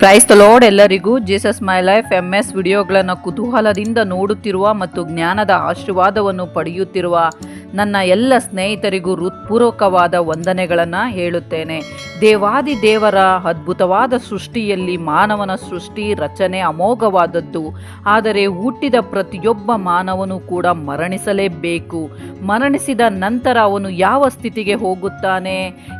Price Lord ಎಲ್ಲರಿಗೂ. Jesus my life M S ವಿಡಿಯೋಗಳನ್ನು ಕುತೂಹಲದಿಂದ ನೋಡುತ್ತಿರುವ ಮತ್ತು ಜ್ಞಾನದ ಆಶೀರ್ವಾದವನ್ನು ಪಡೆಯುತ್ತಿರುವ ನನ್ನ ಎಲ್ಲ ಸ್ನೇಹಿತರಿಗೂ ಹೃತ್ಪೂರ್ವಕವಾದ ವಂದನೆಗಳನ್ನು ಹೇಳುತ್ತೇನೆ. ದೇವಾದಿ ದೇವರ ಅದ್ಭುತವಾದ ಸೃಷ್ಟಿಯಲ್ಲಿ ಮಾನವನ ಸೃಷ್ಟಿ ರಚನೆ ಅಮೋಘವಾದದ್ದು. ಆದರೆ ಹುಟ್ಟಿದ ಪ್ರತಿಯೊಬ್ಬ ಮಾನವನು ಕೂಡ ಮರಣಿಸಲೇಬೇಕು. ಮರಣಿಸಿದ ನಂತರ ಅವನು ಯಾವ ಸ್ಥಿತಿಗೆ ಹೋಗುತ್ತಾನೆ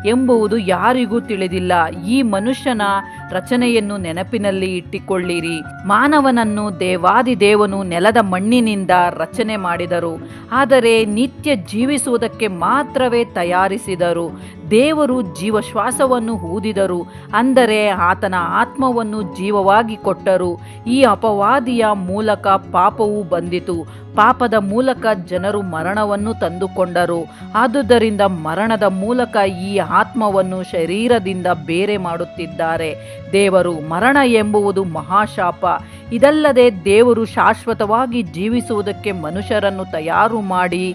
ಎಂಬುವುದು ಯಾರಿಗೂ ತಿಳಿದಿಲ್ಲ. ಈ ಮನುಷ್ಯನ ರಚನೆಯನ್ನು ನೆನಪಿನಲ್ಲಿ ಇಟ್ಟುಕೊಳ್ಳಿರಿ. ಮಾನವನನ್ನು ದೇವಾದಿ ದೇವನು ನೆಲದ ಮಣ್ಣಿನಿಂದ ರಚನೆ ಮಾಡಿದರು. ಆದರೆ ನಿತ್ಯ ಜೀವಿಸುವುದಕ್ಕೆ ಮಾತ್ರವೇ ತಯಾರಿಸಿದರು. ದೇವರು ಜೀವಶ್ವಾಸವನ್ನು ಊದಿದರು. ಅಂದರೆ ಆತನ ಆತ್ಮವನ್ನು ಜೀವವಾಗಿ ಕೊಟ್ಟರು. ಈ ಅಪವಾದಿಯ ಮೂಲಕ ಪಾಪವು ಬಂದಿತು. ಪಾಪದ ಮೂಲಕ ಜನರು ಮರಣವನ್ನು ತಂದುಕೊಂಡರು. ಆದುದರಿಂದ ಮರಣದ ಮೂಲಕ ಈ ಆತ್ಮವನ್ನು ಶರೀರದಿಂದ ಬೇರೆ ಮಾಡುತ್ತಿದ್ದಾರೆ. ದೇವರು ಮರಣ ಎಂಬುವುದು ಮಹಾಶಾಪ. ಇದಲ್ಲದೆ ದೇವರು ಶಾಶ್ವತವಾಗಿ ಜೀವಿಸುವುದಕ್ಕೆ ಮನುಷ್ಯರನ್ನು ತಯಾರು ಮಾಡಿ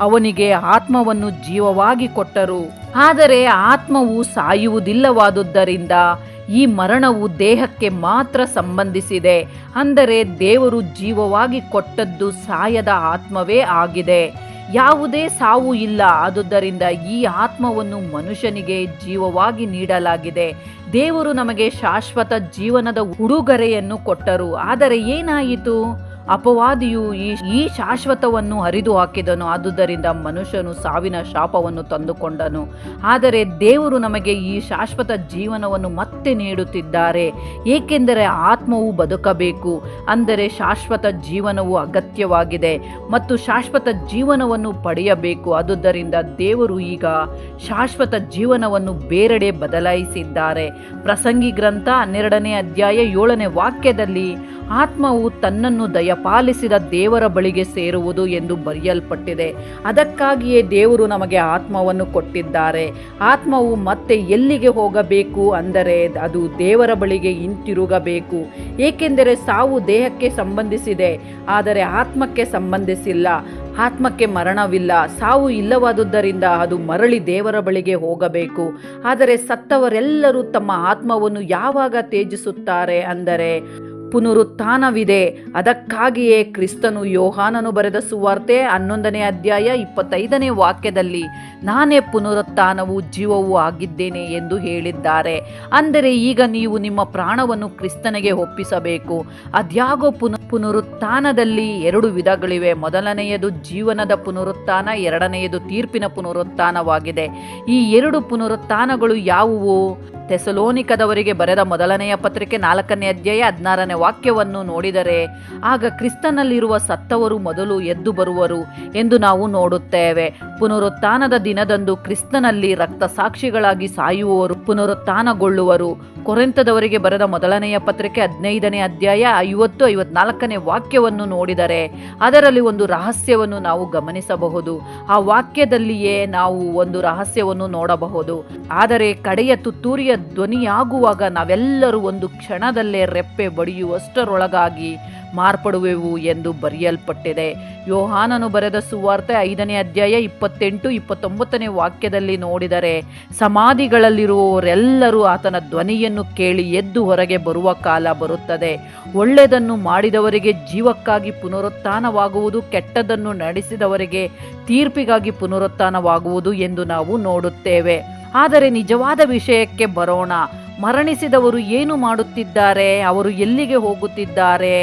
ಅವನಿಗೆ ಆತ್ಮವನ್ನು ಜೀವವಾಗಿ ಕೊಟ್ಟರು. ಆದರೆ ಆತ್ಮವು ಸಾಯುವುದಿಲ್ಲವಾದುದರಿಂದ ಈ ಮರಣವು ದೇಹಕ್ಕೆ ಮಾತ್ರ ಸಂಬಂಧಿಸಿದೆ. ಅಂದರೆ ದೇವರು ಜೀವವಾಗಿ ಕೊಟ್ಟದ್ದು ಸಾಯದ ಆತ್ಮವೇ ಆಗಿದೆ. ಯಾವುದೇ ಸಾವು ಇಲ್ಲ. ಆದುದರಿಂದ ಈ ಆತ್ಮವನ್ನು ಮನುಷ್ಯನಿಗೆ ಜೀವವಾಗಿ ನೀಡಲಾಗಿದೆ. ದೇವರು ನಮಗೆ ಶಾಶ್ವತ ಜೀವನದ ಉಡುಗೊರೆಯನ್ನು ಕೊಟ್ಟರು. ಆದರೆ ಏನಾಯಿತು? ಅಪವಾದಿಯು ಈ ಈ ಶಾಶ್ವತವನ್ನು ಹರಿದು ಹಾಕಿದನು. ಆದುದರಿಂದ ಮನುಷ್ಯನು ಸಾವಿನ ಶಾಪವನ್ನು ತಂದುಕೊಂಡನು. ಆದರೆ ದೇವರು ನಮಗೆ ಈ ಶಾಶ್ವತ ಜೀವನವನ್ನು ಮತ್ತೆ ನೀಡುತ್ತಿದ್ದಾರೆ. ಏಕೆಂದರೆ ಆತ್ಮವು ಬದುಕಬೇಕು. ಅಂದರೆ ಶಾಶ್ವತ ಜೀವನವು ಅಗತ್ಯವಾಗಿದೆ ಮತ್ತು ಶಾಶ್ವತ ಜೀವನವನ್ನು ಪಡೆಯಬೇಕು. ಆದುದರಿಂದ ದೇವರು ಈಗ ಶಾಶ್ವತ ಜೀವನವನ್ನು ಬೇರೆಡೆ ಬದಲಾಯಿಸಿದ್ದಾರೆ. ಪ್ರಸಂಗಿ ಗ್ರಂಥ ಹನ್ನೆರಡನೇ ಅಧ್ಯಾಯ ಏಳನೇ ವಾಕ್ಯದಲ್ಲಿ ಆತ್ಮವು ತನ್ನನ್ನು ದಯಪಾಲಿಸಿದ ದೇವರ ಬಳಿಗೆ ಸೇರುವುದು ಎಂದು ಬರೆಯಲ್ಪಟ್ಟಿದೆ. ಅದಕ್ಕಾಗಿಯೇ ದೇವರು ನಮಗೆ ಆತ್ಮವನ್ನು ಕೊಟ್ಟಿದ್ದಾರೆ. ಆತ್ಮವು ಮತ್ತೆ ಎಲ್ಲಿಗೆ ಹೋಗಬೇಕು ಅಂದರೆ ಅದು ದೇವರ ಬಳಿಗೆ ಹಿಂತಿರುಗಬೇಕು. ಏಕೆಂದರೆ ಸಾವು ದೇಹಕ್ಕೆ ಸಂಬಂಧಿಸಿದೆ, ಆದರೆ ಆತ್ಮಕ್ಕೆ ಸಂಬಂಧಿಸಿಲ್ಲ. ಆತ್ಮಕ್ಕೆ ಮರಣವಿಲ್ಲ. ಸಾವು ಇಲ್ಲವಾದುದರಿಂದ ಅದು ಮರಳಿ ದೇವರ ಬಳಿಗೆ ಹೋಗಬೇಕು. ಆದರೆ ಸತ್ತವರೆಲ್ಲರೂ ತಮ್ಮ ಆತ್ಮವನ್ನು ಯಾವಾಗ ತ್ಯಜಿಸುತ್ತಾರೆ ಅಂದರೆ ಪುನರುತ್ಥಾನವಿದೆ. ಅದಕ್ಕಾಗಿಯೇ ಕ್ರಿಸ್ತನು ಯೋಹಾನನು ಬರೆದ ಸುವಾರ್ತೆ ಹನ್ನೊಂದನೇ ಅಧ್ಯಾಯ ಇಪ್ಪತ್ತೈದನೇ ವಾಕ್ಯದಲ್ಲಿ, ನಾನೇ ಪುನರುತ್ಥಾನವು ಜೀವವೂ ಆಗಿದ್ದೇನೆ ಎಂದು ಹೇಳಿದ್ದಾರೆ. ಅಂದರೆ ಈಗ ನೀವು ನಿಮ್ಮ ಪ್ರಾಣವನ್ನು ಕ್ರಿಸ್ತನಿಗೆ ಒಪ್ಪಿಸಬೇಕು. ಅದ್ಯಾಗೋ ಪುನ, ಪುನರುತ್ಥಾನದಲ್ಲಿ ಎರಡು ವಿಧಗಳಿವೆ. ಮೊದಲನೆಯದು ಜೀವನದ ಪುನರುತ್ಥಾನ, ಎರಡನೆಯದು ತೀರ್ಪಿನ ಪುನರುತ್ಥಾನವಾಗಿದೆ. ಈ ಎರಡು ಪುನರುತ್ಥಾನಗಳು ಯಾವುವು? ತೆಸಲೋನಿಕದವರಿಗೆ ಬರೆದ ಮೊದಲನೆಯ ಪತ್ರಿಕೆ ನಾಲ್ಕನೇ ಅಧ್ಯಾಯ ಹದಿನಾರನೇ ವಾಕ್ಯವನ್ನು ನೋಡಿದರೆ ಆಗ ಕ್ರಿಸ್ತನಲ್ಲಿರುವ ಸತ್ತವರು ಮೊದಲು ಎದ್ದು ಬರುವರು ಎಂದು ನಾವು ನೋಡುತ್ತೇವೆ. ಪುನರುತ್ಥಾನದ ದಿನದಂದು ಕ್ರಿಸ್ತನಲ್ಲಿ ರಕ್ತ ಸಾಕ್ಷಿಗಳಾಗಿ ಸಾಯುವವರು ಪುನರುತ್ಥಾನಗೊಳ್ಳುವರು. ಕೊರೆಂತದವರಿಗೆ ಬರೆದ ಮೊದಲನೆಯ ಪತ್ರಿಕೆ ಹದಿನೈದನೇ ಅಧ್ಯಾಯ ಐವತ್ತು ಐವತ್ನಾಲ್ಕನೇ ವಾಕ್ಯವನ್ನು ನೋಡಿದರೆ ಅದರಲ್ಲಿ ಒಂದು ರಹಸ್ಯವನ್ನು ನಾವು ಗಮನಿಸಬಹುದು. ಆ ವಾಕ್ಯದಲ್ಲಿಯೇ ನಾವು ಒಂದು ರಹಸ್ಯವನ್ನು ನೋಡಬಹುದು. ಆದರೆ ಕಡೆಯ ತುತ್ತೂರಿಯ ಧ್ವನಿಯಾಗುವಾಗ ನಾವೆಲ್ಲರೂ ಒಂದು ಕ್ಷಣದಲ್ಲೇ ರೆಪ್ಪೆ ಬಡಿಯುವಷ್ಟರೊಳಗಾಗಿ ಮಾರ್ಪಡುವೆವು ಎಂದು ಬರೆಯಲ್ಪಟ್ಟಿದೆ. ಯೋಹಾನನು ಬರೆದ ಸುವಾರ್ತೆ ಐದನೇ ಅಧ್ಯಾಯ ಇಪ್ಪತ್ತೆಂಟು ಇಪ್ಪತ್ತೊಂಬತ್ತನೇ ವಾಕ್ಯದಲ್ಲಿ ನೋಡಿದರೆ, ಸಮಾಧಿಗಳಲ್ಲಿರುವವರೆಲ್ಲರೂ ಆತನ ಧ್ವನಿಯನ್ನು ಕೇಳಿ ಎದ್ದು ಹೊರಗೆ ಬರುವ ಕಾಲ ಬರುತ್ತದೆ. ಒಳ್ಳೆಯದನ್ನು ಮಾಡಿದವರಿಗೆ ಜೀವಕ್ಕಾಗಿ ಪುನರುತ್ಥಾನವಾಗುವುದು ಕೆಟ್ಟದನ್ನು ನಡೆಸಿದವರಿಗೆ ತೀರ್ಪಿಗಾಗಿ ಪುನರುತ್ಥಾನವಾಗುವುದು ಎಂದು ನಾವು ನೋಡುತ್ತೇವೆ. ಆದರೆ ನಿಜವಾದ ವಿಷಯಕ್ಕೆ ಬರೋಣ. ಮರಣಿಸಿದವರು ಏನು ಮಾಡುತ್ತಿದ್ದಾರೆ? ಅವರು ಎಲ್ಲಿಗೆ ಹೋಗುತ್ತಿದ್ದಾರೆ?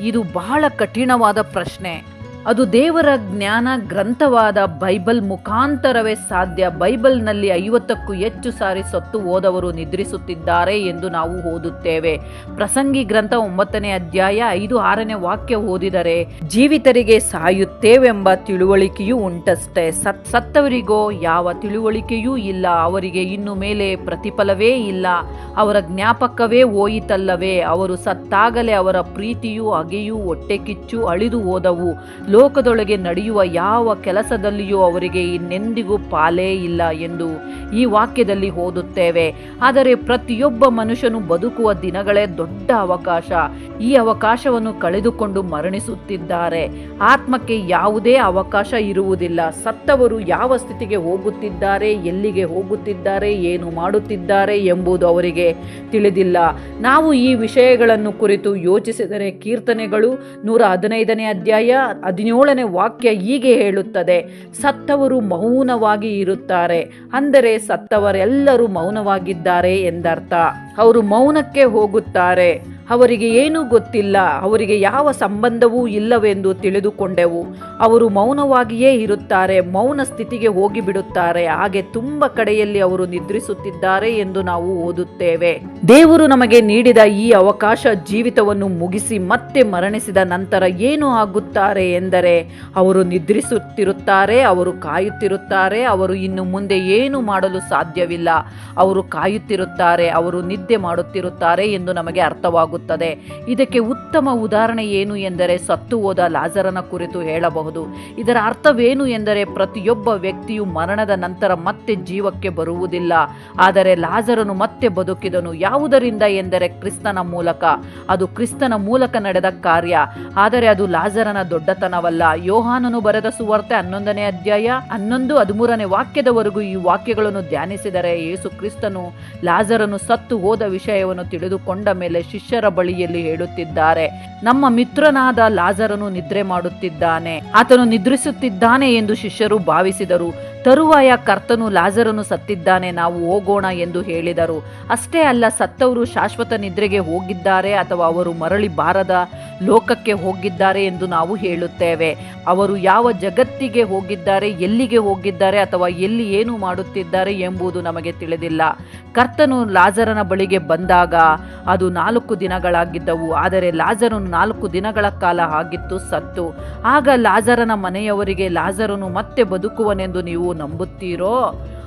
ಇದು ಬಹಳ ಕಠಿಣವಾದ ಪ್ರಶ್ನೆ. ಅದು ದೇವರ ಜ್ಞಾನ ಗ್ರಂಥವಾದ ಬೈಬಲ್ ಮುಖಾಂತರವೇ ಸಾಧ್ಯ. ಬೈಬಲ್ನಲ್ಲಿ ಐವತ್ತಕ್ಕೂ ಹೆಚ್ಚು ಸಾರಿ ಸತ್ತು ಹೋದವರು ನಿದ್ರಿಸುತ್ತಿದ್ದಾರೆ ಎಂದು ನಾವು ಓದುತ್ತೇವೆ. ಪ್ರಸಂಗಿ ಗ್ರಂಥ ಒಂಬತ್ತನೇ ಅಧ್ಯಾಯ ಐದು ಆರನೇ ವಾಕ್ಯ ಓದಿದರೆ, ಜೀವಿತರಿಗೆ ಸಾಯುತ್ತೇವೆಂಬ ತಿಳುವಳಿಕೆಯೂ ಉಂಟಷ್ಟೇ. ಸತ್ ಸತ್ತವರಿಗೋ ಯಾವ ತಿಳುವಳಿಕೆಯೂ ಇಲ್ಲ. ಅವರಿಗೆ ಇನ್ನು ಮೇಲೆ ಪ್ರತಿಫಲವೇ ಇಲ್ಲ. ಅವರ ಜ್ಞಾಪಕವೇ ಹೋಯಿತಲ್ಲವೇ. ಅವರು ಸತ್ತಾಗಲೇ ಅವರ ಪ್ರೀತಿಯು ಅಗೆಯೂ ಹೊಟ್ಟೆ ಕಿಚ್ಚು ಅಳಿದು ಹೋದವು. ಲೋಕದೊಳಗೆ ನಡೆಯುವ ಯಾವ ಕೆಲಸದಲ್ಲಿಯೂ ಅವರಿಗೆ ಇನ್ನೆಂದಿಗೂ ಪಾಲೇ ಇಲ್ಲ ಎಂದು ಈ ವಾಕ್ಯದಲ್ಲಿ ಓದುತ್ತೇವೆ. ಆದರೆ ಪ್ರತಿಯೊಬ್ಬ ಮನುಷ್ಯನು ಬದುಕುವ ದಿನಗಳೇ ದೊಡ್ಡ ಅವಕಾಶ. ಈ ಅವಕಾಶವನ್ನು ಕಳೆದುಕೊಂಡು ಮರಣಿಸುತ್ತಿದ್ದಾರೆ. ಆತ್ಮಕ್ಕೆ ಯಾವುದೇ ಅವಕಾಶ ಇರುವುದಿಲ್ಲ. ಸತ್ತವರು ಯಾವ ಸ್ಥಿತಿಗೆ ಹೋಗುತ್ತಿದ್ದಾರೆ, ಎಲ್ಲಿಗೆ ಹೋಗುತ್ತಿದ್ದಾರೆ, ಏನು ಮಾಡುತ್ತಿದ್ದಾರೆ ಎಂಬುದು ಅವರಿಗೆ ತಿಳಿದಿಲ್ಲ. ನಾವು ಈ ವಿಷಯಗಳನ್ನು ಕುರಿತು ಯೋಚಿಸಿದರೆ ಕೀರ್ತನೆಗಳು ನೂರ ಹದಿನೈದನೇ ಅಧ್ಯಾಯ ಹದಿನೇಳನೇ ವಾಕ್ಯ ಹೀಗೆ ಹೇಳುತ್ತದೆ ಸತ್ತವರು ಮೌನವಾಗಿ ಇರುತ್ತಾರೆ. ಅಂದರೆ ಸತ್ತವರೆಲ್ಲರೂ ಮೌನವಾಗಿದ್ದಾರೆ ಎಂದರ್ಥ. ಅವರು ಮೌನಕ್ಕೆ ಹೋಗುತ್ತಾರೆ. ಅವರಿಗೆ ಏನೂ ಗೊತ್ತಿಲ್ಲ, ಅವರಿಗೆ ಯಾವ ಸಂಬಂಧವೂ ಇಲ್ಲವೆಂದು ತಿಳಿದುಕೊಂಡೆವು. ಅವರು ಮೌನವಾಗಿಯೇ ಇರುತ್ತಾರೆ, ಮೌನ ಸ್ಥಿತಿಗೆ ಹೋಗಿಬಿಡುತ್ತಾರೆ. ಹಾಗೆ ತುಂಬ ಕಡೆಯಲ್ಲಿ ಅವರು ನಿದ್ರಿಸುತ್ತಿದ್ದಾರೆ ಎಂದು ನಾವು ಓದುತ್ತೇವೆ. ದೇವರು ನಮಗೆ ನೀಡಿದ ಈ ಅವಕಾಶ ಜೀವಿತವನ್ನು ಮುಗಿಸಿ ಮತ್ತೆ ಮರಣಿಸಿದ ನಂತರ ಏನು ಆಗುತ್ತಾರೆ ಎಂದರೆ, ಅವರು ನಿದ್ರಿಸುತ್ತಿರುತ್ತಾರೆ, ಅವರು ಕಾಯುತ್ತಿರುತ್ತಾರೆ, ಅವರು ಇನ್ನು ಮುಂದೆ ಏನು ಮಾಡಲು ಸಾಧ್ಯವಿಲ್ಲ. ಅವರು ಕಾಯುತ್ತಿರುತ್ತಾರೆ, ಅವರು ನಿದ್ದೆ ಮಾಡುತ್ತಿರುತ್ತಾರೆ ಎಂದು ನಮಗೆ ಅರ್ಥವಾಗುತ್ತದೆ. ಇದಕ್ಕೆ ಉತ್ತಮ ಉದಾಹರಣೆ ಏನು ಎಂದರೆ ಸತ್ತು ಹೋದ ಲಾಜರನ ಕುರಿತು ಹೇಳಬಹುದು. ಇದರ ಅರ್ಥವೇನು ಎಂದರೆ ಪ್ರತಿಯೊಬ್ಬ ವ್ಯಕ್ತಿಯು ಮರಣದ ನಂತರ ಮತ್ತೆ ಜೀವಕ್ಕೆ ಬರುವುದಿಲ್ಲ. ಆದರೆ ಲಾಜರನು ಮತ್ತೆ ಬದುಕಿದನು. ಯಾವುದರಿಂದ ಎಂದರೆ ಕ್ರಿಸ್ತನ ಮೂಲಕ. ಅದು ಕ್ರಿಸ್ತನ ಮೂಲಕ ನಡೆದ ಕಾರ್ಯ. ಆದರೆ ಅದು ಲಾಜರನ ದೊಡ್ಡತನವಲ್ಲ. ಯೋಹಾನನು ಬರೆದ ಸುವಾರ್ತೆ ಹನ್ನೊಂದನೇ ಅಧ್ಯಾಯ ಹನ್ನೊಂದು ಹದಿಮೂರನೇ ವಾಕ್ಯದವರೆಗೂ ಈ ವಾಕ್ಯಗಳನ್ನು ಧ್ಯಾನಿಸಿದರೆ ಯೇಸು ಕ್ರಿಸ್ತನು ಲಾಜರನು ಸತ್ತು ಹೋದ ವಿಷಯವನ್ನು ತಿಳಿದುಕೊಂಡ ಮೇಲೆ ಶಿಷ್ಯರ ಬಳಿಯಲ್ಲಿ ಹೇಳುತ್ತಿದ್ದಾರೆ. ನಮ್ಮ ಮಿತ್ರನಾದ ಲಾಜರನು ನಿದ್ರೆ ಮಾಡುತ್ತಿದ್ದಾನೆ. ಆತನು ನಿದ್ರಿಸುತ್ತಿದ್ದಾನೆ ಎಂದು ಶಿಷ್ಯರು ಭಾವಿಸಿದರು. ತರುವಾಯ ಕರ್ತನು ಲಾಜರನು ಸತ್ತಿದ್ದಾನೆ, ನಾವು ಹೋಗೋಣ ಎಂದು ಹೇಳಿದರು. ಅಷ್ಟೇ ಅಲ್ಲ, ಸತ್ತವರು ಶಾಶ್ವತ ನಿದ್ರೆಗೆ ಹೋಗಿದ್ದಾರೆ ಅಥವಾ ಅವರು ಮರಳಿ ಬಾರದ ಲೋಕಕ್ಕೆ ಹೋಗಿದ್ದಾರೆ ಎಂದು ನಾವು ಹೇಳುತ್ತೇವೆ. ಅವರು ಯಾವ ಜಗತ್ತಿಗೆ ಹೋಗಿದ್ದಾರೆ, ಎಲ್ಲಿಗೆ ಹೋಗಿದ್ದಾರೆ ಅಥವಾ ಎಲ್ಲಿ ಏನು ಮಾಡುತ್ತಿದ್ದಾರೆ ಎಂಬುದು ನಮಗೆ ತಿಳಿದಿಲ್ಲ. ಕರ್ತನು ಲಾಜರನ ಬಳಿಗೆ ಬಂದಾಗ ಅದು ನಾಲ್ಕು ದಿನಗಳಾಗಿದ್ದವು, ಆದರೆ ಲಾಜರನು ನಾಲ್ಕು ದಿನಗಳ ಕಾಲ ಆಗಿತ್ತು, ಸತ್ತು. ಆಗ ಲಾಜರನ ಮನೆಯವರಿಗೆ ಲಾಜರನು ಮತ್ತೆ ಬದುಕುವನೆಂದು ನೀವು ನಂಬುತ್ತೀರೋ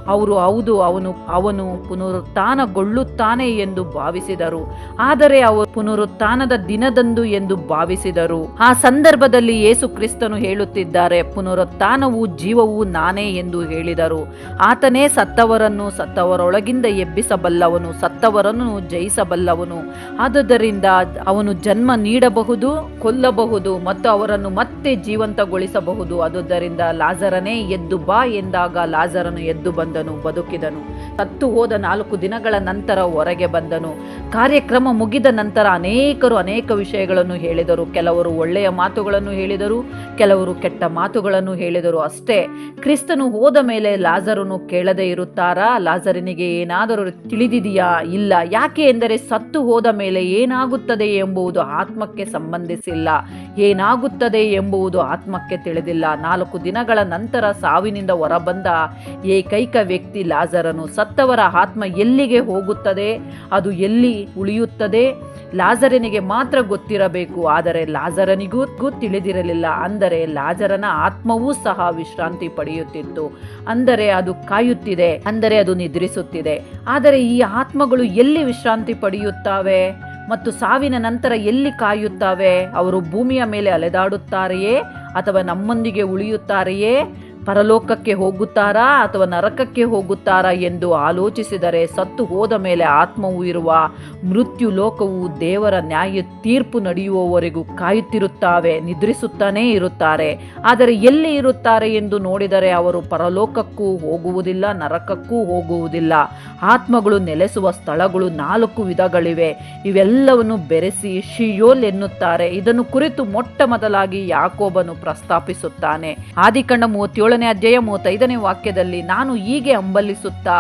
ಅವರು ಹೌದು, ಅವನು ಅವನು ಪುನರುತ್ಥಾನಗೊಳ್ಳುತ್ತಾನೆ ಎಂದು ಭಾವಿಸಿದರು. ಆದರೆ ಅವರು ಪುನರುತ್ಥಾನದ ದಿನದಂದು ಎಂದು ಭಾವಿಸಿದರು. ಆ ಸಂದರ್ಭದಲ್ಲಿ ಯೇಸು ಕ್ರಿಸ್ತನು ಹೇಳುತ್ತಿದ್ದಾರೆ, ಪುನರುತ್ಥಾನವು ಜೀವವು ನಾನೇ ಎಂದು ಹೇಳಿದರು. ಆತನೇ ಸತ್ತವರನ್ನು ಸತ್ತವರೊಳಗಿಂದ ಎಬ್ಬಿಸಬಲ್ಲವನು, ಸತ್ತವರನ್ನು ಜಯಿಸಬಲ್ಲವನು. ಆದುದರಿಂದ ಅವನು ಜನ್ಮ ನೀಡಬಹುದು, ಕೊಲ್ಲಬಹುದು ಮತ್ತು ಅವರನ್ನು ಮತ್ತೆ ಜೀವಂತಗೊಳಿಸಬಹುದು. ಆದುದರಿಂದ ಲಾಜರನೇ ಎದ್ದು ಬಾ ಎಂದಾಗ ಲಾಜರನು ಎದ್ದು ಬಂದನು ಬದುಕಿದನು. ಸತ್ತು ಹೋದ ನಾಲ್ಕು ದಿನಗಳ ನಂತರ ಹೊರಗೆ ಬಂದನು. ಕಾರ್ಯಕ್ರಮ ಮುಗಿದ ನಂತರ ಅನೇಕರು ಅನೇಕ ವಿಷಯಗಳನ್ನು ಹೇಳಿದರು. ಕೆಲವರು ಒಳ್ಳೆಯ ಮಾತುಗಳನ್ನು ಹೇಳಿದರು, ಕೆಲವರು ಕೆಟ್ಟ ಮಾತುಗಳನ್ನು ಹೇಳಿದರು. ಅಷ್ಟೇ, ಕ್ರಿಸ್ತನು ಹೋದ ಮೇಲೆ ಲಾಜರನು ಕೇಳದೆ ಇರುತ್ತಾರಾ? ಲಾಜರನಿಗೆ ಏನಾದರೂ ತಿಳಿದಿದೆಯಾ? ಇಲ್ಲ. ಯಾಕೆ ಎಂದರೆ ಸತ್ತು ಹೋದ ಮೇಲೆ ಏನಾಗುತ್ತದೆ ಎಂಬುದು ಆತ್ಮಕ್ಕೆ ಸಂಬಂಧಿಸಿಲ್ಲ. ಏನಾಗುತ್ತದೆ ಎಂಬುದು ಆತ್ಮಕ್ಕೆ ತಿಳಿದಿಲ್ಲ. ನಾಲ್ಕು ದಿನಗಳ ನಂತರ ಸಾವಿನಿಂದ ಹೊರಬಂದ ಏಕೈಕ ವ್ಯಕ್ತಿ ಲಾಜರನು. ಸತ್ತವರ ಆತ್ಮ ಎಲ್ಲಿಗೆ ಹೋಗುತ್ತದೆ? ಅದು ಎಲ್ಲಿ ಉಳಿಯುತ್ತದೆ? ಲಾಜರನಿಗೆ ಮಾತ್ರ ಗೊತ್ತಿರಬೇಕು, ಆದರೆ ಲಾಜರನಿಗೂ ತಿಳಿದಿರಲಿಲ್ಲ. ಅಂದರೆ ಲಾಜರನ ಆತ್ಮವೂ ಸಹ ವಿಶ್ರಾಂತಿ ಪಡೆಯುತ್ತಿತ್ತು. ಅಂದರೆ ಅದು ಕಾಯುತ್ತಿದೆ, ಅಂದರೆ ಅದು ನಿದ್ರಿಸುತ್ತಿದೆ. ಆದರೆ ಈ ಆತ್ಮಗಳು ಎಲ್ಲಿ ವಿಶ್ರಾಂತಿ ಪಡೆಯುತ್ತವೆ? ಮತ್ತು ಸಾವಿನ ನಂತರ ಎಲ್ಲಿ ಕಾಯುತ್ತವೆ? ಅವರು ಭೂಮಿಯ ಮೇಲೆ ಅಲೆದಾಡುತ್ತಾರೆಯೇ ಅಥವಾ ನಮ್ಮೊಂದಿಗೆ ಉಳಿಯುತ್ತಾರೆಯೇ? ಪರಲೋಕಕ್ಕೆ ಹೋಗುತ್ತಾರಾ ಅಥವಾ ನರಕಕ್ಕೆ ಹೋಗುತ್ತಾರಾ ಎಂದು ಆಲೋಚಿಸಿದರೆ ಸತ್ತು ಹೋದ ಮೇಲೆ ಆತ್ಮವು ಇರುವ ಮೃತ್ಯು ಲೋಕವು ದೇವರ ನ್ಯಾಯ ತೀರ್ಪು ನಡೆಯುವವರೆಗೂ ಕಾಯುತ್ತಿರುತ್ತಾವೆ, ನಿದ್ರಿಸುತ್ತಾನೇ ಇರುತ್ತಾರೆ. ಆದರೆ ಎಲ್ಲಿ ಇರುತ್ತಾರೆ ಎಂದು ನೋಡಿದರೆ ಅವರು ಪರಲೋಕಕ್ಕೂ ಹೋಗುವುದಿಲ್ಲ, ನರಕಕ್ಕೂ ಹೋಗುವುದಿಲ್ಲ. ಆತ್ಮಗಳು ನೆಲೆಸುವ ಸ್ಥಳಗಳು ನಾಲ್ಕು ವಿಧಗಳಿವೆ. ಇವೆಲ್ಲವನ್ನು ಬೆರೆಸಿ ಶಿಯೋಲ್ ಎನ್ನುತ್ತಾರೆ. ಇದನ್ನು ಕುರಿತು ಮೊಟ್ಟ ಮೊದಲಾಗಿ ಯಾಕೋಬನು ಪ್ರಸ್ತಾಪಿಸುತ್ತಾನೆ. ಆದಿಕಂಡ ಮೂವತ್ತೇಳನೇ ಅಧ್ಯಾಯ ಮೂವತ್ತೈದನೇ ವಾಕ್ಯದಲ್ಲಿ ನಾನು ಹೀಗೆ ಹಂಬಲಿಸುತ್ತಾ,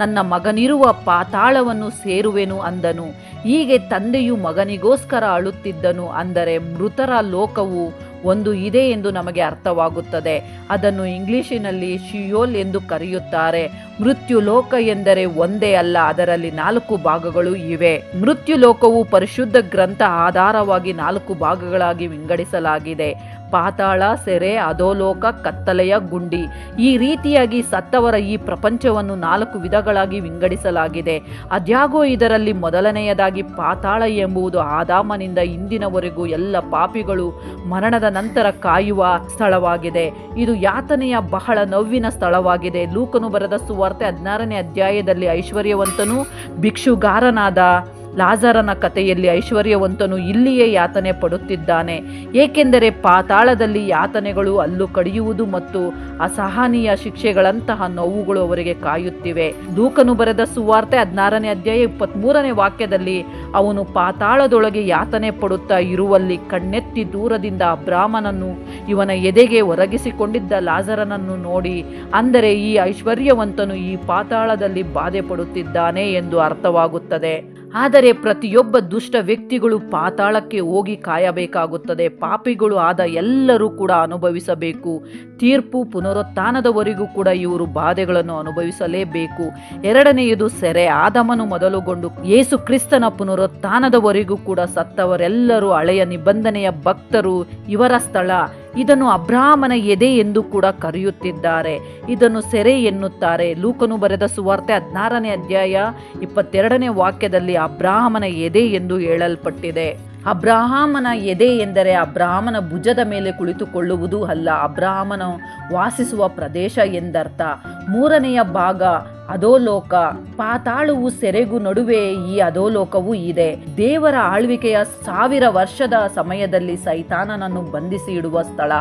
ನನ್ನ ಮಗನಿರುವ ಪಾತಾಳವನ್ನು ಸೇರುವೆನು ಅಂದನು. ಹೀಗೆ ತಂದೆಯು ಮಗನಿಗೋಸ್ಕರ ಅಳುತ್ತಿದ್ದನು ಅಂದರೆ ಮೃತರ ಲೋಕವು ಒಂದು ಇದೆ ಎಂದು ನಮಗೆ ಅರ್ಥವಾಗುತ್ತದೆ. ಅದನ್ನು ಇಂಗ್ಲಿಶಿನಲ್ಲಿ ಶಿಯೋಲ್ ಎಂದು ಕರೆಯುತ್ತಾರೆ. ಮೃತ್ಯು ಲೋಕ ಎಂದರೆ ಒಂದೇ ಅಲ್ಲ, ಅದರಲ್ಲಿ ನಾಲ್ಕು ಭಾಗಗಳು ಇವೆ. ಮೃತ್ಯು ಲೋಕವು ಪರಿಶುದ್ಧ ಗ್ರಂಥ ಆಧಾರವಾಗಿ ನಾಲ್ಕು ಭಾಗಗಳಾಗಿ ವಿಂಗಡಿಸಲಾಗಿದೆ. ಪಾತಾಳ, ಸೆರೆ, ಅಧೋಲೋಕ, ಕತ್ತಲೆಯ ಗುಂಡಿ. ಈ ರೀತಿಯಾಗಿ ಸತ್ತವರ ಈ ಪ್ರಪಂಚವನ್ನು ನಾಲ್ಕು ವಿಧಗಳಾಗಿ ವಿಂಗಡಿಸಲಾಗಿದೆ. ಅದ್ಯಾಗೋ ಇದರಲ್ಲಿ ಮೊದಲನೆಯದಾಗಿ ಪಾತಾಳ ಎಂಬುದು ಆದಾಮನಿಂದ ಇಂದಿನವರೆಗೂ ಎಲ್ಲ ಪಾಪಿಗಳು ಮರಣದ ನಂತರ ಕಾಯುವ ಸ್ಥಳವಾಗಿದೆ. ಇದು ಯಾತನೆಯ ಬಹಳ ನೋವಿನ ಸ್ಥಳವಾಗಿದೆ. ಲೂಕನು ಬರೆದ ಸುವಾರ್ತೆ ಹದಿನಾರನೇ ಅಧ್ಯಾಯದಲ್ಲಿ ಐಶ್ವರ್ಯವಂತನು ಭಿಕ್ಷುಗಾರನಾದ ಲಾಜರನ ಕಥೆಯಲ್ಲಿ ಐಶ್ವರ್ಯವಂತನು ಇಲ್ಲಿಯೇ ಯಾತನೆ ಪಡುತ್ತಿದ್ದಾನೆ. ಏಕೆಂದರೆ ಪಾತಾಳದಲ್ಲಿ ಯಾತನೆಗಳು ಅಲ್ಲು ಕಡಿಯುವುದು ಮತ್ತು ಅಸಹನೀಯ ಶಿಕ್ಷೆಗಳಂತಹ ನೋವುಗಳು ಅವರಿಗೆ ಕಾಯುತ್ತಿವೆ. ದೂಕನು ಬರೆದ ಸುವಾರ್ತೆ ಹದಿನಾರನೇ ಅಧ್ಯಾಯ ಇಪ್ಪತ್ತ್ಮೂರನೇ ವಾಕ್ಯದಲ್ಲಿ, ಅವನು ಪಾತಾಳದೊಳಗೆ ಯಾತನೆ ಪಡುತ್ತಾ ಇರುವಲ್ಲಿ ಕಣ್ಣೆತ್ತಿ ದೂರದಿಂದ ಬ್ರಾಹ್ಮನನ್ನು ಇವನ ಎದೆಗೆ ಒರಗಿಸಿಕೊಂಡಿದ್ದ ಲಾಜರನನ್ನು ನೋಡಿ, ಅಂದರೆ ಈ ಐಶ್ವರ್ಯವಂತನು ಈ ಪಾತಾಳದಲ್ಲಿ ಬಾಧೆ ಪಡುತ್ತಿದ್ದಾನೆ ಎಂದು ಅರ್ಥವಾಗುತ್ತದೆ. ಆದರೆ ಪ್ರತಿಯೊಬ್ಬ ದುಷ್ಟ ವ್ಯಕ್ತಿಗಳು ಪಾತಾಳಕ್ಕೆ ಹೋಗಿ ಕಾಯಬೇಕಾಗುತ್ತದೆ. ಪಾಪಿಗಳು ಆದ ಎಲ್ಲರೂ ಕೂಡ ಅನುಭವಿಸಬೇಕು. ತೀರ್ಪು ಪುನರುತ್ಥಾನದವರೆಗೂ ಕೂಡ ಇವರು ಬಾಧೆಗಳನ್ನು ಅನುಭವಿಸಲೇಬೇಕು. ಎರಡನೆಯದು ಸೆರೆ. ಆದಮನು ಮೊದಲುಗೊಂಡು ಯೇಸು ಕ್ರಿಸ್ತನ ಪುನರುತ್ಥಾನದವರೆಗೂ ಕೂಡ ಸತ್ತವರೆಲ್ಲರೂ ಹಳೆಯ ನಿಬಂಧನೆಯ ಭಕ್ತರು ಇವರ ಸ್ಥಳ. ಇದನ್ನು ಅಬ್ರಾಹ್ಮನ ಎದೆ ಎಂದು ಕೂಡ ಕರೆಯುತ್ತಿದ್ದಾರೆ. ಇದನ್ನು ಸೆರೆ ಎನ್ನುತ್ತಾರೆ. ಲೂಕನು ಬರೆದ ಸುವಾರ್ತೆ ಹದಿನಾರನೇ ಅಧ್ಯಾಯ ಇಪ್ಪತ್ತೆರಡನೇ ವಾಕ್ಯದಲ್ಲಿ ಅಬ್ರಾಹ್ಮನ ಎದೆ ಎಂದು ಹೇಳಲ್ಪಟ್ಟಿದೆ. ಅಬ್ರಾಹಮನ ಎದೆ ಎಂದರೆ ಅಬ್ರಾಹ್ಮನ ಭುಜದ ಮೇಲೆ ಕುಳಿತುಕೊಳ್ಳುವುದು ಅಲ್ಲ ಅಬ್ರಾಹಮನ ವಾಸಿಸುವ ಪ್ರದೇಶ ಎಂದರ್ಥ. ಮೂರನೆಯ ಭಾಗ, ಅಧೋಲೋಕ. ಪಾತಾಳವು ಸೆರೆಗು ನಡುವೆ ಈ ಅಧೋಲೋಕವು ಇದೆ. ದೇವರ ಆಳ್ವಿಕೆಯ ಸಾವಿರ ವರ್ಷದ ಸಮಯದಲ್ಲಿ ಸೈತಾನನನ್ನು ಬಂಧಿಸಿ ಇಡುವ ಸ್ಥಳ.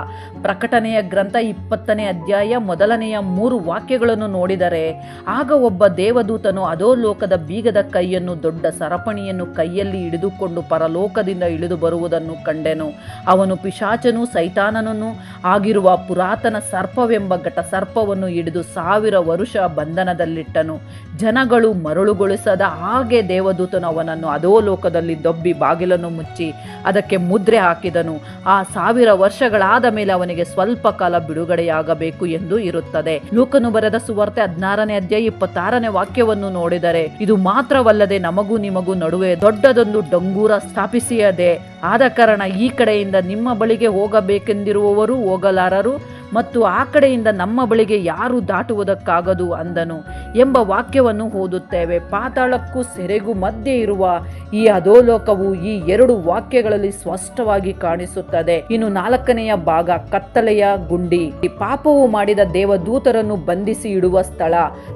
ಪ್ರಕಟಣೆಯ ಗ್ರಂಥ ಇಪ್ಪತ್ತನೇ ಅಧ್ಯಾಯ ಮೊದಲನೆಯ ಮೂರು ವಾಕ್ಯಗಳನ್ನು ನೋಡಿದರೆ, ಆಗ ಒಬ್ಬ ದೇವದೂತನು ಅಧೋಲೋಕದ ಬೀಗದ ಕೈಯನ್ನು ದೊಡ್ಡ ಸರಪಣಿಯನ್ನು ಕೈಯಲ್ಲಿ ಹಿಡಿದುಕೊಂಡು ಪರಲೋಕದಿಂದ ಇಳಿದು ಬರುವುದನ್ನು ಕಂಡೆನು. ಅವನು ಪಿಶಾಚನು ಸೈತಾನನನ್ನು ಆಗಿರುವ ಪುರಾತನ ಸರ್ಪವೆಂಬ ಘಟ ಸರ್ಪವನ್ನು ಹಿಡಿದು ಸಾವಿರ ವರುಷ ಬಂಧನದಲ್ಲಿಟ್ಟನು. ಜನಗಳು ಮರಳುಗೊಳಿಸದ ಹಾಗೆ ದೇವದೂತನು ಅವನನ್ನು ಅಧೋಲೋಕದಲ್ಲಿ ದೊಬ್ಬಿ ಬಾಗಿಲನ್ನು ಮುಚ್ಚಿ ಅದಕ್ಕೆ ಮುದ್ರೆ ಹಾಕಿದನು. ಆ ಸಾವಿರ ವರ್ಷಗಳಾದ ಮೇಲೆ ಅವನಿಗೆ ಸ್ವಲ್ಪ ಕಾಲ ಬಿಡುಗಡೆಯಾಗಬೇಕು ಎಂದು ಇರುತ್ತದೆ. ಲೋಕನು ಬರೆದ ಸುವಾರ್ತೆ ಹದಿನಾರನೇ ಅಧ್ಯಾಯ ಇಪ್ಪತ್ತಾರನೇ ವಾಕ್ಯವನ್ನು ನೋಡಿದರೆ, ಇದು ಮಾತ್ರವಲ್ಲದೆ ನಮಗೂ ನಿಮಗೂ ನಡುವೆ ದೊಡ್ಡದೊಂದು ಡಂಗೂರ ಸ್ಥಾಪಿಸಿಯದೆ ಆದ ಕಾರಣ ಈ ಕಡೆಯಿಂದ ನಿಮ್ಮ ಬಳಿಗೆ ಹೋಗಬೇಕೆಂದಿರುವವರು ಹೋಗಲಾರರು ಮತ್ತು ಆ ಕಡೆಯಿಂದ ನಮ್ಮ ಬಳಿಗೆ ಯಾರು ದಾಟುವುದಕ್ಕಾಗದು ಅಂದನು ಎಂಬ ವಾಕ್ಯವನ್ನು ಓದುತ್ತೇವೆ. ಪಾತಾಳಕ್ಕೂ ಸೆರೆಗೂ ಮಧ್ಯೆ ಇರುವ ಈ ಅಧೋಲೋಕವು ಈ ಎರಡು ವಾಕ್ಯಗಳಲ್ಲಿ ಸ್ಪಷ್ಟವಾಗಿ ಕಾಣಿಸುತ್ತದೆ. ಇನ್ನು ನಾಲ್ಕನೆಯ ಭಾಗ, ಕತ್ತಲೆಯ ಗುಂಡಿ. ಈ ಪಾಪವು ಮಾಡಿದ ದೇವದೂತರನ್ನು ಬಂಧಿಸಿ ಇಡುವ ಸ್ಥಳ.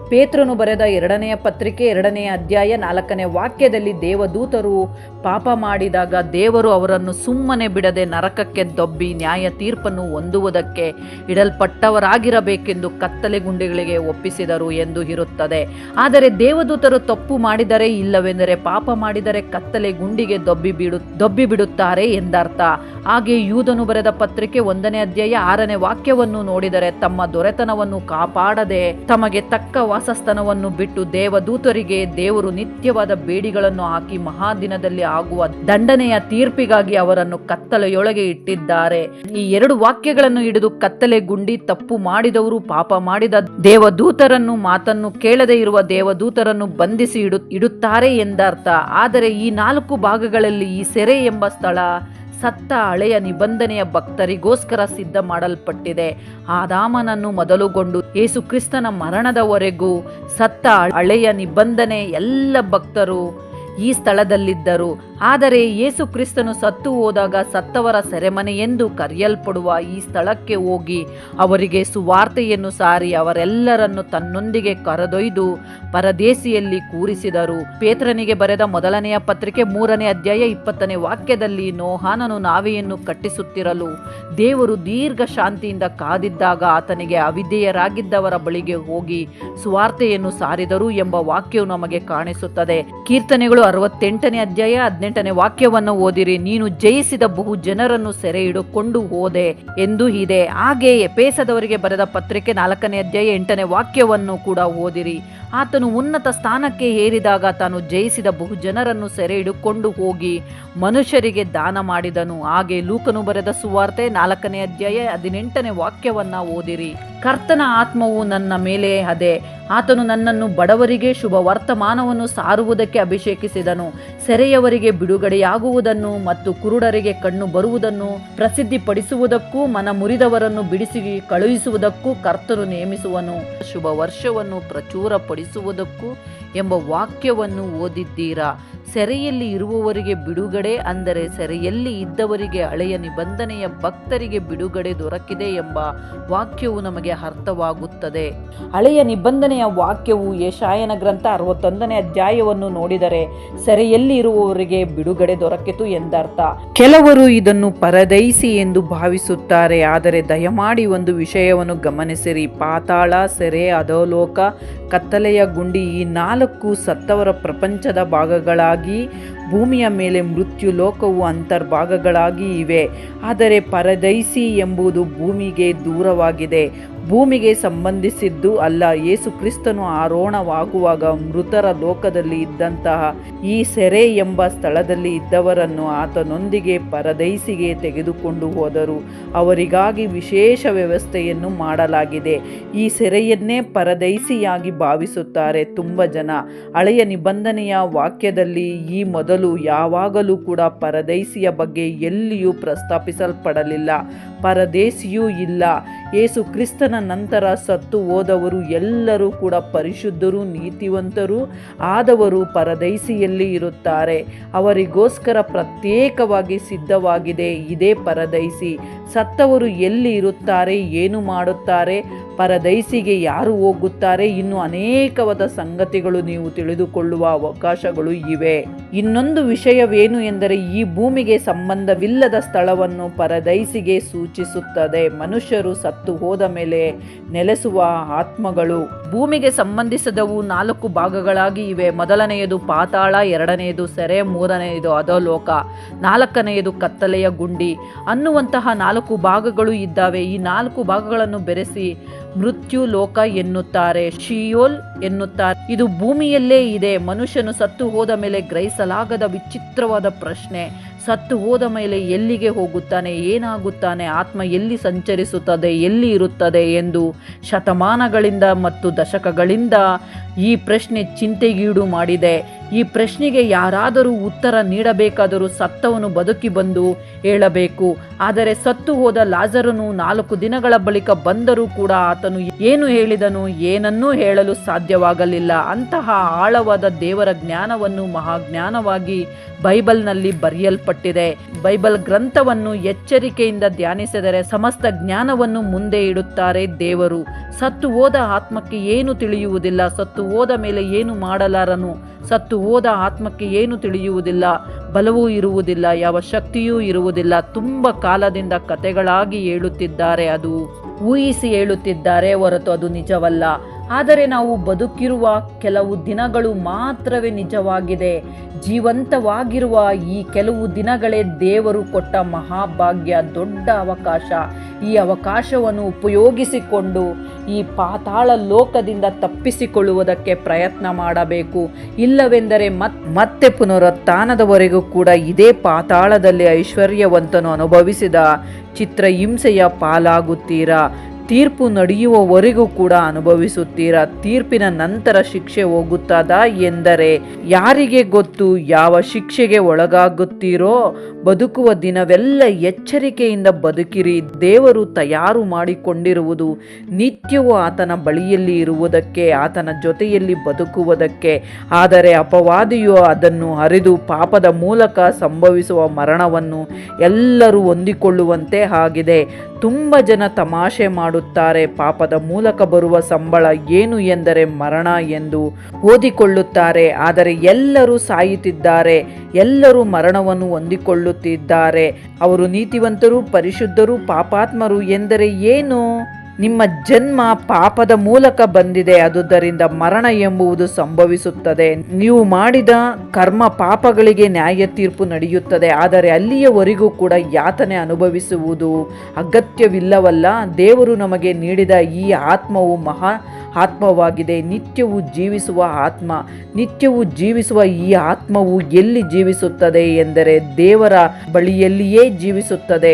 ಪೇತ್ರನು ಬರೆದ ಎರಡನೆಯ ಪತ್ರಿಕೆ, ಎರಡನೆಯ ಅಧ್ಯಾಯ, ನಾಲ್ಕನೇ ವಾಕ್ಯದಲ್ಲಿ ದೇವದೂತರು ಪಾಪ ಮಾಡಿದಾಗ ದೇವರು ಅವರನ್ನು ಸುಮ್ಮನೆ ಬಿಡದೆ ನರಕಕ್ಕೆ ದೊಬ್ಬಿ ನ್ಯಾಯ ತೀರ್ಪನ್ನು ಹೊಂದುವುದಕ್ಕೆ ಇಡಲ್ಪಟ್ಟವರಾಗಿರಬೇಕೆಂದು ಕತ್ತಲೆ ಗುಂಡಿಗಳಿಗೆ ಒಪ್ಪಿಸಿದರು ಎಂದು ಇರುತ್ತದೆ. ಆದರೆ ದೇವದೂತರು ತಪ್ಪು ಮಾಡಿದರೆ ಇಲ್ಲವೆಂದರೆ ಪಾಪ ಮಾಡಿದರೆ ಕತ್ತಲೆ ಗುಂಡಿಗೆ ದೊಬ್ಬಿ ಬಿಡು, ದೊಬ್ಬಿ ಬಿಡುತ್ತಾರೆ ಎಂದರ್ಥ. ಹಾಗೆ ಯೂದನು ಬರೆದ ಪತ್ರಿಕೆ ಒಂದನೇ ಅಧ್ಯಾಯ ಆರನೇ ವಾಕ್ಯವನ್ನು ನೋಡಿದರೆ ತಮ್ಮ ದೊರೆತನವನ್ನು ಕಾಪಾಡದೆ ತಮಗೆ ತಕ್ಕ ವಾಸಸ್ಥಾನವನ್ನು ಬಿಟ್ಟು ದೇವದೂತರಿಗೆ ದೇವರು ನಿತ್ಯವಾದ ಬೇಡಿಗಳನ್ನು ಹಾಕಿ ಮಹಾದಿನದಲ್ಲಿ ಆಗುವ ದಂಡನೆಯ ತೀರ್ಪಿಗಾಗಿ ಅವರನ್ನು ಕತ್ತಲೆಯೊಳಗೆ ಇಟ್ಟಿದ್ದಾರೆ. ಈ ಎರಡು ವಾಕ್ಯಗಳನ್ನು ಹಿಡಿದು ಕತ್ತಲೆ ಗುಂಡಿ ತಪ್ಪು ಮಾಡಿದವರು, ಪಾಪ ಮಾಡಿದ ದೇವದೂತರನ್ನು, ಮಾತನ್ನು ಕೇಳದೆ ಇರುವ ದೇವದೂತರನ್ನು ಬಂಧಿಸಿ ಇಡು, ಇಡುತ್ತಾರೆ ಎಂದರ್ಥ. ಆದರೆ ಈ ನಾಲ್ಕು ಭಾಗಗಳಲ್ಲಿ ಈ ಸೆರೆ ಎಂಬ ಸ್ಥಳ ಸತ್ತ ಹಳೆಯ ನಿಬಂಧನೆಯ ಭಕ್ತರಿಗೋಸ್ಕರ ಸಿದ್ಧ ಮಾಡಲ್ಪಟ್ಟಿದೆ ಆದಾಮನನ್ನು ಮೊದಲುಗೊಂಡು ಯೇಸು ಕ್ರಿಸ್ತನ ಮರಣದವರೆಗೂ ಸತ್ತ ಹಳೆಯ ನಿಬಂಧನೆ ಎಲ್ಲ ಭಕ್ತರು ಈ ಸ್ಥಳದಲ್ಲಿದ್ದರು. ಆದರೆ ಯೇಸು ಕ್ರಿಸ್ತನು ಸತ್ತು ಹೋದಾಗ ಸತ್ತವರ ಸೆರೆಮನೆ ಎಂದು ಕರೆಯಲ್ಪಡುವ ಈ ಸ್ಥಳಕ್ಕೆ ಹೋಗಿ ಅವರಿಗೆ ಸುವಾರ್ತೆಯನ್ನು ಸಾರಿ ಅವರೆಲ್ಲರನ್ನು ತನ್ನೊಂದಿಗೆ ಕರೆದೊಯ್ದು ಪರದೇಶಿಯಲ್ಲಿ ಕೂರಿಸಿದರು. ಪೇತ್ರನಿಗೆ ಬರೆದ ಮೊದಲನೆಯ ಪತ್ರಿಕೆ ಮೂರನೇ ಅಧ್ಯಾಯ ಇಪ್ಪತ್ತನೇ ವಾಕ್ಯದಲ್ಲಿ ನೋಹಾನನು ನಾವೆಯನ್ನು ಕಟ್ಟಿಸುತ್ತಿರಲು. ದೇವರು ದೀರ್ಘ ಶಾಂತಿಯಿಂದ ಕಾದಿದ್ದಾಗ ಆತನಿಗೆ ಅವಿಧೇಯರಾಗಿದ್ದವರ ಬಳಿಗೆ ಹೋಗಿ ಸುವಾರ್ತೆಯನ್ನು ಸಾರಿದರು ಎಂಬ ವಾಕ್ಯವು ನಮಗೆ ಕಾಣಿಸುತ್ತದೆ. ಕೀರ್ತನೆಗಳು ಅರವತ್ತೆಂಟನೇ ಅಧ್ಯಾಯ ಹದಿನೆಂಟನೇ ವಾಕ್ಯವನ್ನು ಓದಿರಿ. ನೀನು ಜಯಿಸಿದ ಬಹು ಜನರನ್ನು ಸೆರೆ ಹಿಡುಕೊಂಡು ಹೋದೆ ಎಂದು ಇದೆ. ಹಾಗೆ ಎಪೇಸದವರಿಗೆ ಬರೆದ ಪತ್ರಿಕೆ ನಾಲ್ಕನೇ ಅಧ್ಯಾಯ ಎಂಟನೇ ವಾಕ್ಯವನ್ನು ಕೂಡ ಓದಿರಿ. ಆತನು ಉನ್ನತ ಸ್ಥಾನಕ್ಕೆ ಏರಿದಾಗ ತಾನು ಜಯಿಸಿದ ಬಹು ಜನರನ್ನು ಸೆರೆ ಹಿಡುಕೊಂಡು ಹೋಗಿ ಮನುಷ್ಯರಿಗೆ ದಾನ ಮಾಡಿದನು. ಹಾಗೆ ಲೂಕನು ಬರೆದ ಸುವಾರ್ತೆ ನಾಲ್ಕನೇ ಅಧ್ಯಾಯ ಹದಿನೆಂಟನೇ ವಾಕ್ಯವನ್ನ ಓದಿರಿ. ಕರ್ತನ ಆತ್ಮವು ನನ್ನ ಮೇಲೆ ಅದೇ. ಆತನು ನನ್ನನ್ನು ಬಡವರಿಗೆ ಶುಭ ವರ್ತಮಾನವನ್ನು ಸಾರುವುದಕ್ಕೆ ಅಭಿಷೇಕಿಸಿದನು. ಸೆರೆಯವರಿಗೆ ಬಿಡುಗಡೆಯಾಗುವುದನ್ನು ಮತ್ತು ಕುರುಡರಿಗೆ ಕಣ್ಣು ಬರುವುದನ್ನು ಪ್ರಸಿದ್ಧಿಪಡಿಸುವುದಕ್ಕೂ ಮನ ಮುರಿದವರನ್ನು ಬಿಡಿಸಿ ಕಳುಹಿಸುವುದಕ್ಕೂ ಕರ್ತನು ನೇಮಿಸುವನು. ಶುಭ ವರ್ಷವನ್ನು ಪ್ರಚುರಪಡಿಸುವುದಕ್ಕೂ ಎಂಬ ವಾಕ್ಯವನ್ನು ಓದಿದ್ದೀರಾ? ಸೆರೆಯಲ್ಲಿ ಇರುವವರಿಗೆ ಬಿಡುಗಡೆ ಅಂದರೆ ಸೆರೆಯಲ್ಲಿ ಇದ್ದವರಿಗೆ ಹಳೆಯ ನಿಬಂಧನೆಯ ಭಕ್ತರಿಗೆ ಬಿಡುಗಡೆ ದೊರಕಿದೆ ಎಂಬ ವಾಕ್ಯವು ನಮಗೆ ಅರ್ಥವಾಗುತ್ತದೆ. ಹಳೆಯ ನಿಬಂಧನೆಯ ವಾಕ್ಯವು ಯಶಾಯನ ಗ್ರಂಥ ಅರವತ್ತೊಂದನೇ ಅಧ್ಯಾಯವನ್ನು ನೋಡಿದರೆ ಸೆರೆಯಲ್ಲಿ ಇರುವವರಿಗೆ ಬಿಡುಗಡೆ ದೊರಕಿತು ಎಂದರ್ಥ. ಕೆಲವರು ಇದನ್ನು ಪರದೈಸಿ ಎಂದು ಭಾವಿಸುತ್ತಾರೆ, ಆದರೆ ದಯಮಾಡಿ ಒಂದು ವಿಷಯವನ್ನು ಗಮನಿಸಿರಿ. ಪಾತಾಳ, ಸೆರೆ, ಅಧೋಲೋಕ, ಕತ್ತಲೆಯ ಗುಂಡಿ ಈ ನಾಲ್ಕು ಸತ್ತವರ ಪ್ರಪಂಚದ ಭಾಗಗಳಾಗಿ त्यागी ಭೂಮಿಯ ಮೇಲೆ ಮೃತ್ಯು ಲೋಕವು ಅಂತರ್ಭಾಗಗಳಾಗಿ ಇವೆ. ಆದರೆ ಪರದೈಸಿ ಎಂಬುದು ಭೂಮಿಗೆ ದೂರವಾಗಿದೆ. ಭೂಮಿಗೆ ಸಂಬಂಧಿಸಿದ್ದು ಅಲ್ಲ, ಯೇಸು ಕ್ರಿಸ್ತನು ಆರೋಹಣವಾಗುವಾಗ ಮೃತರ ಲೋಕದಲ್ಲಿ ಇದ್ದಂತಹ ಈ ಸೆರೆ ಎಂಬ ಸ್ಥಳದಲ್ಲಿ ಇದ್ದವರನ್ನು ಆತನೊಂದಿಗೆ ಪರದೈಸಿಗೆ ತೆಗೆದುಕೊಂಡು ಹೋದರು. ಅವರಿಗಾಗಿ ವಿಶೇಷ ವ್ಯವಸ್ಥೆಯನ್ನು ಮಾಡಲಾಗಿದೆ. ಈ ಸೆರೆಯನ್ನೇ ಪರದೈಸಿಯಾಗಿ ಭಾವಿಸುತ್ತಾರೆ ತುಂಬ ಜನ. ಹಳೆಯ ನಿಬಂಧನೆಯ ವಾಕ್ಯದಲ್ಲಿ ಈ ಮೊದಲು ಯಾವಾಗಲೂ ಕೂಡ ಪರದೈಸಿಯ ಬಗ್ಗೆ ಎಲ್ಲಿಯೂ ಪ್ರಸ್ತಾಪಿಸಲ್ಪಡಲಿಲ್ಲ. ಪರದೇಶಿಯೂ ಇಲ್ಲ. ಏಸು ಕ್ರಿಸ್ತನ ನಂತರ ಸತ್ತು ಹೋದವರು ಎಲ್ಲರೂ ಕೂಡ ಪರಿಶುದ್ಧರು, ನೀತಿವಂತರು, ಆದವರು ಪರದೈಸಿಯಲ್ಲಿ ಇರುತ್ತಾರೆ. ಅವರಿಗೋಸ್ಕರ ಪ್ರತ್ಯೇಕವಾಗಿ ಸಿದ್ಧವಾಗಿದೆ. ಇದೇ ಪರದೈಸಿ. ಸತ್ತವರು ಎಲ್ಲಿ ಇರುತ್ತಾರೆ? ಏನು ಮಾಡುತ್ತಾರೆ? ಪರದೈಸಿಗೆ ಯಾರು ಹೋಗುತ್ತಾರೆ? ಇನ್ನು ಅನೇಕವಾದ ಸಂಗತಿಗಳು ನೀವು ತಿಳಿದುಕೊಳ್ಳುವ ಅವಕಾಶಗಳು ಇವೆ. ಇನ್ನೊಂದು ವಿಷಯವೇನು ಎಂದರೆ, ಈ ಭೂಮಿಗೆ ಸಂಬಂಧವಿಲ್ಲದ ಸ್ಥಳವನ್ನು ಪರದೈಸಿಗೆ ಸೂಚಿಸುತ್ತದೆ. ಮನುಷ್ಯರು ಸತ್ತು ಹೋದ ಮೇಲೆ ನೆಲೆಸುವ ಆತ್ಮಗಳು. ಭೂಮಿಗೆ ಸಂಬಂಧಿಸಿದವು ನಾಲ್ಕು ಭಾಗಗಳಾಗಿ ಇವೆ. ಮೊದಲನೆಯದು ಪಾತಾಳ, ಎರಡನೆಯದು ಸೆರೆ, ಮೂರನೆಯದು ಅಧೋಲೋಕ, ನಾಲ್ಕನೆಯದು ಕತ್ತಲೆಯ ಗುಂಡಿ ಅನ್ನುವಂತಹ ನಾಲ್ಕು ಭಾಗಗಳು ಇದ್ದಾವೆ. ಈ ನಾಲ್ಕು ಭಾಗಗಳನ್ನು ಬೆರೆಸಿ ಮೃತ್ಯು ಲೋಕ ಎನ್ನುತ್ತಾರೆ, ಶಿಯೋಲ್ ಎನ್ನುತ್ತಾರೆ. ಇದು ಭೂಮಿಯಲ್ಲೇ ಇದೆ. ಮನುಷ್ಯನು ಸತ್ತು ಹೋದ ಮೇಲೆ ಗ್ರಹಿಸಲಾಗದ ವಿಚಿತ್ರವಾದ ಪ್ರಶ್ನೆ. ಸತ್ತು ಹೋದ ಮೇಲೆ ಎಲ್ಲಿಗೆ ಹೋಗುತ್ತಾನೆ? ಏನಾಗುತ್ತಾನೆ? ಆತ್ಮ ಎಲ್ಲಿ ಸಂಚರಿಸುತ್ತದೆ? ಎಲ್ಲಿ ಇರುತ್ತದೆ ಎಂದು ಶತಮಾನಗಳಿಂದ ಮತ್ತು ದಶಕಗಳಿಂದ ಈ ಪ್ರಶ್ನೆ ಚಿಂತೆಗೀಡು ಮಾಡಿದೆ. ಈ ಪ್ರಶ್ನೆಗೆ ಯಾರಾದರೂ ಉತ್ತರ ನೀಡಬೇಕಾದರೂ ಸತ್ತವನು ಬದುಕಿ ಬಂದು ಹೇಳಬೇಕು ಆದರೆ ಸತ್ತು ಹೋದ ಲಾಜರನು ನಾಲ್ಕು ದಿನಗಳ ಬಳಿಕ ಬಂದರೂ ಕೂಡ ಆತನು ಏನು ಹೇಳಿದನು ಏನನ್ನೂ ಹೇಳಲು ಸಾಧ್ಯವಾಗಲಿಲ್ಲ. ಅಂತಹ ಆಳವಾದ ದೇವರ ಜ್ಞಾನವನ್ನು ಮಹಾಜ್ಞಾನವಾಗಿ ಬೈಬಲ್ನಲ್ಲಿ ಬರೆಯಲ್ಪಟ್ಟಿದೆ. ಬೈಬಲ್ ಗ್ರಂಥವನ್ನು ಎಚ್ಚರಿಕೆಯಿಂದ ಧ್ಯಾನಿಸಿದರೆ ಸಮಸ್ತ ಜ್ಞಾನವನ್ನು ಮುಂದೆ ಇಡುತ್ತಾರೆ ದೇವರು. ಸತ್ತು ಹೋದ ಆತ್ಮಕ್ಕೆ ಏನು ತಿಳಿಯುವುದಿಲ್ಲ. ಸತ್ತು ಹೋದ ಮೇಲೆ ಏನು ಮಾಡಲಾರನು? ಸತ್ತು ಹೋದ ಆತ್ಮಕ್ಕೆ ಏನು ತಿಳಿಯುವುದಿಲ್ಲ, ಬಲವೂ ಇರುವುದಿಲ್ಲ, ಯಾವ ಶಕ್ತಿಯೂ ಇರುವುದಿಲ್ಲ. ತುಂಬ ಕಾಲದಿಂದ ಕತೆಗಳಾಗಿ ಹೇಳುತ್ತಿದ್ದಾರೆ ಅದು, ಊಹಿಸಿ ಹೇಳುತ್ತಿದ್ದಾರೆ ಹೊರತು ಅದು ನಿಜವಲ್ಲ. ಆದರೆ ನಾವು ಬದುಕಿರುವ ಕೆಲವು ದಿನಗಳು ಮಾತ್ರವೇ ನಿಜವಾಗಿದೆ. ಜೀವಂತವಾಗಿರುವ ಈ ಕೆಲವು ದಿನಗಳೇ ದೇವರು ಕೊಟ್ಟ ಮಹಾಭಾಗ್ಯ, ದೊಡ್ಡ ಅವಕಾಶ. ಈ ಅವಕಾಶವನ್ನು ಉಪಯೋಗಿಸಿಕೊಂಡು ಈ ಪಾತಾಳ ಲೋಕದಿಂದ ತಪ್ಪಿಸಿಕೊಳ್ಳುವುದಕ್ಕೆ ಪ್ರಯತ್ನ ಮಾಡಬೇಕು. ಇಲ್ಲವೆಂದರೆ ಮತ್, ಮತ್ತೆ ಪುನರುತ್ಥಾನದವರೆಗೂ ಕೂಡ ಇದೇ ಪಾತಾಳದಲ್ಲಿ ಐಶ್ವರ್ಯವಂತನು ಅನುಭವಿಸಿದ ಚಿತ್ರಹಿಂಸೆಯ ಪಾಲಾಗುತ್ತೀರಾ? ತೀರ್ಪು ನಡೆಯುವವರೆಗೂ ಕೂಡ ಅನುಭವಿಸುತ್ತೀರಾ? ತೀರ್ಪಿನ ನಂತರ ಶಿಕ್ಷೆ ಹೋಗುತ್ತದಾ ಎಂದರೆ, ಯಾರಿಗೆ ಗೊತ್ತು? ಯಾವ ಶಿಕ್ಷೆಗೆ ಒಳಗಾಗುತ್ತೀರೋ? ಬದುಕುವ ದಿನವೆಲ್ಲ ಎಚ್ಚರಿಕೆಯಿಂದ ಬದುಕಿರಿ. ದೇವರು ತಯಾರು ಮಾಡಿಕೊಂಡಿರುವುದು ನಿತ್ಯವೂ ಆತನ ಬಳಿಯಲ್ಲಿ ಇರುವುದಕ್ಕೆ, ಆತನ ಜೊತೆಯಲ್ಲಿ ಬದುಕುವುದಕ್ಕೆ. ಆದರೆ ಅಪವಾದಿಯು ಅದನ್ನು ಅರಿದು ಪಾಪದ ಮೂಲಕ ಸಂಭವಿಸುವ ಮರಣವನ್ನು ಎಲ್ಲರೂ ಹೊಂದಿಕೊಳ್ಳುವಂತೆ ಆಗಿದೆ. ತುಂಬ ಜನ ತಮಾಷೆ ಮಾಡುತ್ತಾರೆ. ಪಾಪದ ಮೂಲಕ ಬರುವ ಸಂಬಳ ಏನು ಎಂದರೆ ಮರಣ ಎಂದು ಓದಿಕೊಳ್ಳುತ್ತಾರೆ. ಆದರೆ ಎಲ್ಲರೂ ಸಾಯುತ್ತಿದ್ದಾರೆ. ಎಲ್ಲರೂ ಮರಣವನ್ನು ಹೊಂದಿಕೊಳ್ಳುತ್ತಿದ್ದಾರೆ. ಅವರು ನೀತಿವಂತರು, ಪರಿಶುದ್ಧರು, ಪಾಪಾತ್ಮರು ಎಂದರೆ ಏನು? ನಿಮ್ಮ ಜನ್ಮ ಪಾಪದ ಮೂಲಕ ಬಂದಿದೆ ಅದುದರಿಂದ ಮರಣ ಎಂಬುವುದು ಸಂಭವಿಸುತ್ತದೆ. ನೀವು ಮಾಡಿದ ಕರ್ಮ ಪಾಪಗಳಿಗೆ ನ್ಯಾಯ ತೀರ್ಪು ನಡೆಯುತ್ತದೆ, ಆದರೆ ಅಲ್ಲಿಯವರೆಗೂ ಕೂಡ ಯಾತನೆ ಅನುಭವಿಸುವುದು ಅಗತ್ಯವಿಲ್ಲವಲ್ಲ. ದೇವರು ನಮಗೆ ನೀಡಿದ ಈ ಆತ್ಮವು ಮಹಾ ಆತ್ಮವಾಗಿದೆ. ನಿತ್ಯವು ಜೀವಿಸುವ ಆತ್ಮ, ನಿತ್ಯವು ಜೀವಿಸುವ ಈ ಆತ್ಮವು ಎಲ್ಲಿ ಜೀವಿಸುತ್ತದೆ ಎಂದರೆ ದೇವರ ಬಳಿಯಲ್ಲಿಯೇ ಜೀವಿಸುತ್ತದೆ.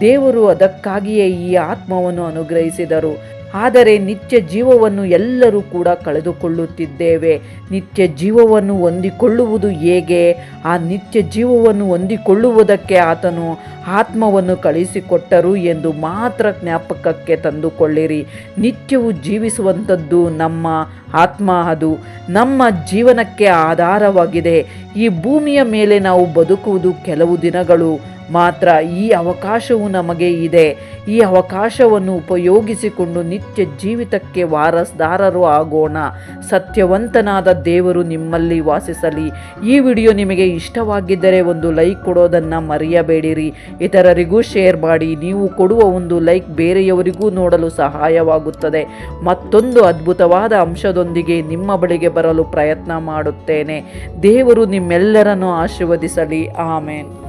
ದೇವರು ಅದಕ್ಕಾಗಿಯೇ ಈ ಆತ್ಮವನ್ನು ಅನುಗ್ರಹಿಸಿದರು. ಆದರೆ ನಿತ್ಯ ಜೀವವನ್ನು ಎಲ್ಲರೂ ಕೂಡ ಕಳೆದುಕೊಳ್ಳುತ್ತಿದ್ದೇವೆ. ನಿತ್ಯ ಜೀವವನ್ನು ಹೊಂದಿಕೊಳ್ಳುವುದು ಹೇಗೆ? ಆ ನಿತ್ಯ ಜೀವವನ್ನು ಹೊಂದಿಕೊಳ್ಳುವುದಕ್ಕೆ ಆತನು ಆತ್ಮವನ್ನು ಕಳಿಸಿಕೊಟ್ಟರು ಎಂದು ಮಾತ್ರ ಜ್ಞಾಪಕಕ್ಕೆ ತಂದುಕೊಳ್ಳಿರಿ. ನಿತ್ಯವು ಜೀವಿಸುವಂಥದ್ದು ನಮ್ಮ ಆತ್ಮ ಅದು. ನಮ್ಮ ಜೀವನಕ್ಕೆ ಆಧಾರವಾಗಿದೆ. ಈ ಭೂಮಿಯ ಮೇಲೆ ನಾವು ಬದುಕುವುದು ಕೆಲವು ದಿನಗಳು. ಮಾತ್ರ ಈ ಅವಕಾಶವು ನಮಗೆ ಇದೆ. ಈ ಅವಕಾಶವನ್ನು ಉಪಯೋಗಿಸಿಕೊಂಡು ನಿತ್ಯ ಜೀವಿತಕ್ಕೆ ವಾರಸ್ದಾರರು ಆಗೋಣ. ಸತ್ಯವಂತನಾದ ದೇವರು ನಿಮ್ಮಲ್ಲಿ ವಾಸಿಸಲಿ. ಈ ವಿಡಿಯೋ ನಿಮಗೆ ಇಷ್ಟವಾಗಿದ್ದರೆ ಒಂದು ಲೈಕ್ ಕೊಡೋದನ್ನು ಮರೆಯಬೇಡಿರಿ. ಇತರರಿಗೂ ಶೇರ್ ಮಾಡಿ. ನೀವು ಕೊಡುವ ಒಂದು ಲೈಕ್ ಬೇರೆಯವರಿಗೂ ನೋಡಲು ಸಹಾಯವಾಗುತ್ತದೆ. ಮತ್ತೊಂದು ಅದ್ಭುತವಾದ ಅಂಶದೊಂದಿಗೆ ನಿಮ್ಮ ಬಳಿಗೆ ಬರಲು ಪ್ರಯತ್ನ ಮಾಡುತ್ತೇನೆ. ದೇವರು ನಿಮ್ಮೆಲ್ಲರನ್ನು ಆಶೀರ್ವದಿಸಲಿ. ಆಮೇನ್.